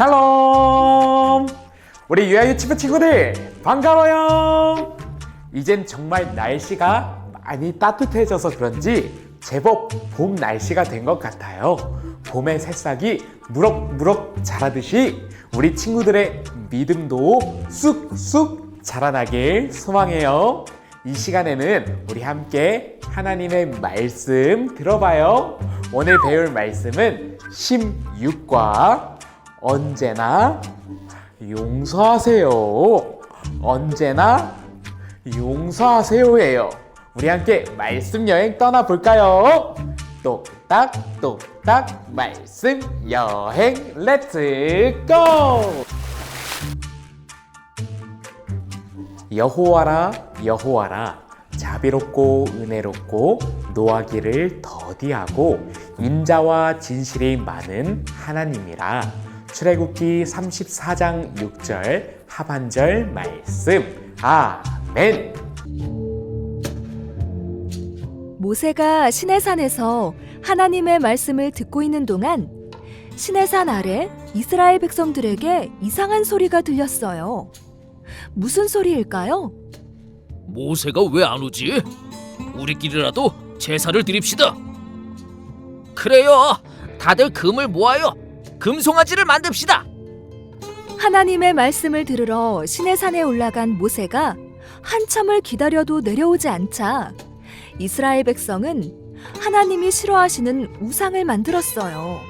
샬롬! 우리 유아 유치부 친구들 반가워요! 이젠 정말 날씨가 많이 따뜻해져서 그런지 제법 봄 날씨가 된 것 같아요. 봄의 새싹이 무럭무럭 자라듯이 우리 친구들의 믿음도 쑥쑥 자라나길 소망해요. 이 시간에는 우리 함께 하나님의 말씀 들어봐요. 오늘 배울 말씀은 16과 언제나 용서하세요. 언제나 용서하세요예요. 우리 함께 말씀 여행 떠나 볼까요? 똑딱 똑딱 말씀 여행 렛츠 고! 여호와라 여호와라 자비롭고 은혜롭고 노하기를 더디하고 인자와 진실이 많은 하나님이라 출애굽기 34장 6절 하반절 말씀 아멘 모세가 시내산에서 하나님의 말씀을 듣고 있는 동안 시내산 아래 이스라엘 백성들에게 이상한 소리가 들렸어요. 무슨 소리일까요? 모세가 왜 안 오지? 우리끼리라도 제사를 드립시다. 그래요. 다들 금을 모아요. 금송아지를 만듭시다. 하나님의 말씀을 들으러 시내산에 올라간 모세가 한참을 기다려도 내려오지 않자 이스라엘 백성은 하나님이 싫어하시는 우상을 만들었어요.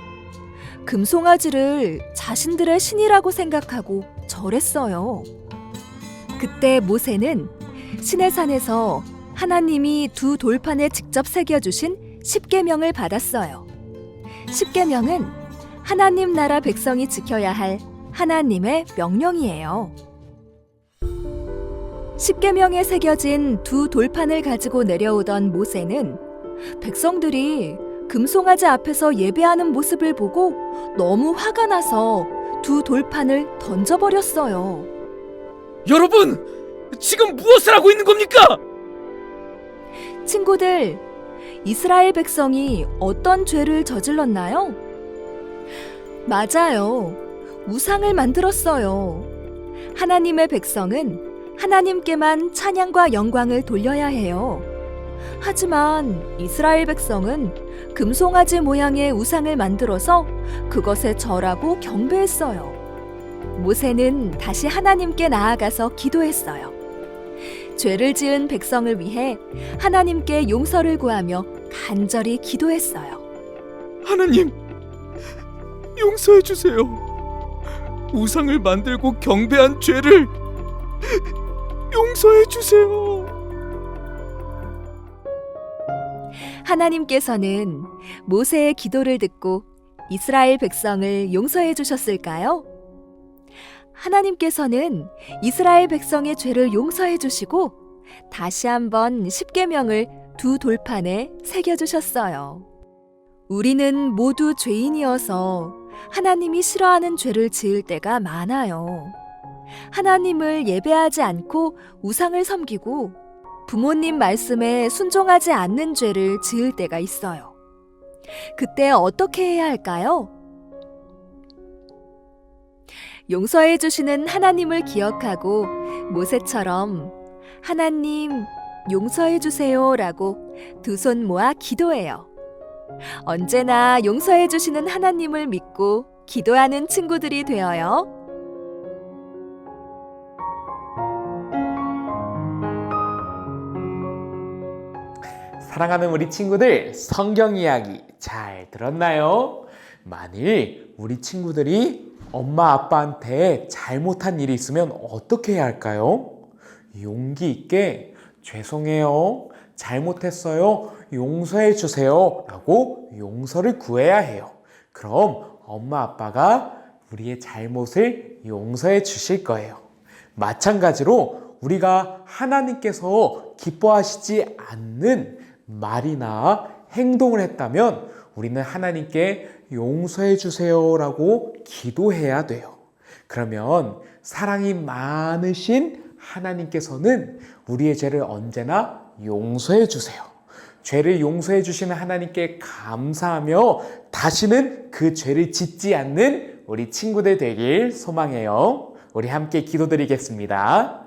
금송아지를 자신들의 신이라고 생각하고 절했어요. 그때 모세는 시내산에서 하나님이 두 돌판에 직접 새겨주신 십계명을 받았어요. 십계명은 하나님 나라 백성이 지켜야 할 하나님의 명령이에요. 십계명에 새겨진 두 돌판을 가지고 내려오던 모세는 백성들이 금송아지 앞에서 예배하는 모습을 보고 너무 화가 나서 두 돌판을 던져버렸어요. 여러분, 지금 무엇을 하고 있는 겁니까? 친구들, 이스라엘 백성이 어떤 죄를 저질렀나요? 맞아요. 우상을 만들었어요. 하나님의 백성은 하나님께만 찬양과 영광을 돌려야 해요. 하지만 이스라엘 백성은 금송아지 모양의 우상을 만들어서 그것에 절하고 경배했어요. 모세는 다시 하나님께 나아가서 기도했어요. 죄를 지은 백성을 위해 하나님께 용서를 구하며 간절히 기도했어요. 하나님, 용서해 주세요. 우상을 만들고 경배한 죄를 용서해 주세요. 하나님께서는 모세의 기도를 듣고 이스라엘 백성을 용서해 주셨을까요? 하나님께서는 이스라엘 백성의 죄를 용서해 주시고 다시 한번 십계명을 두 돌판에 새겨 주셨어요. 우리는 모두 죄인이어서 하나님이 싫어하는 죄를 지을 때가 많아요. 하나님을 예배하지 않고 우상을 섬기고 부모님 말씀에 순종하지 않는 죄를 지을 때가 있어요. 그때 어떻게 해야 할까요? 용서해 주시는 하나님을 기억하고 모세처럼 하나님 용서해 주세요라고 두 손 모아 기도해요. 언제나 용서해 주시는 하나님을 믿고 기도하는 친구들이 되어요. 사랑하는 우리 친구들 성경 이야기 잘 들었나요? 만일 우리 친구들이 엄마 아빠한테 잘못한 일이 있으면 어떻게 해야 할까요? 용기 있게 죄송해요. 잘못했어요. 용서해 주세요. 라고 용서를 구해야 해요. 그럼 엄마 아빠가 우리의 잘못을 용서해 주실 거예요. 마찬가지로 우리가 하나님께서 기뻐하시지 않는 말이나 행동을 했다면 우리는 하나님께 용서해 주세요라고 기도해야 돼요. 그러면 사랑이 많으신 하나님께서는 우리의 죄를 언제나 용서해 주세요. 죄를 용서해 주시는 하나님께 감사하며 다시는 그 죄를 짓지 않는 우리 친구들 되길 소망해요. 우리 함께 기도드리겠습니다.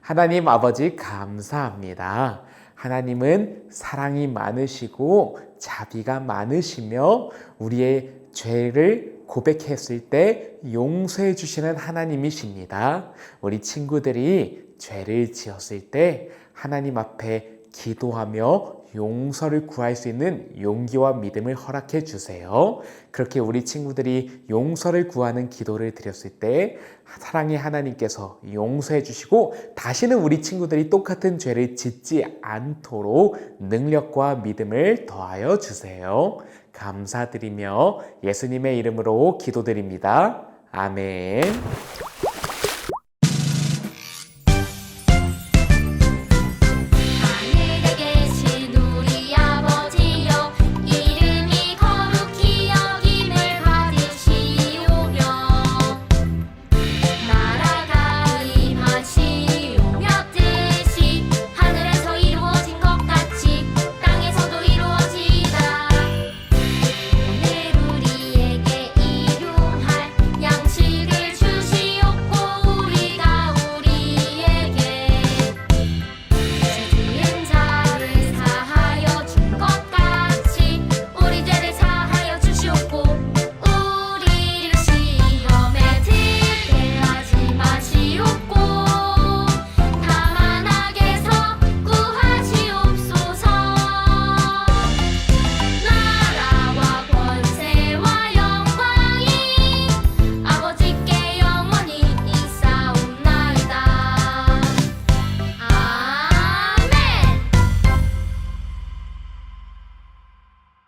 하나님 아버지 감사합니다. 하나님은 사랑이 많으시고 자비가 많으시며 우리의 죄를 고백했을 때 용서해 주시는 하나님이십니다. 우리 친구들이 죄를 지었을 때 하나님 앞에 기도하며 용서를 구할 수 있는 용기와 믿음을 허락해 주세요. 그렇게 우리 친구들이 용서를 구하는 기도를 드렸을 때 사랑의 하나님께서 용서해 주시고 다시는 우리 친구들이 똑같은 죄를 짓지 않도록 능력과 믿음을 더하여 주세요. 감사드리며 예수님의 이름으로 기도드립니다. 아멘.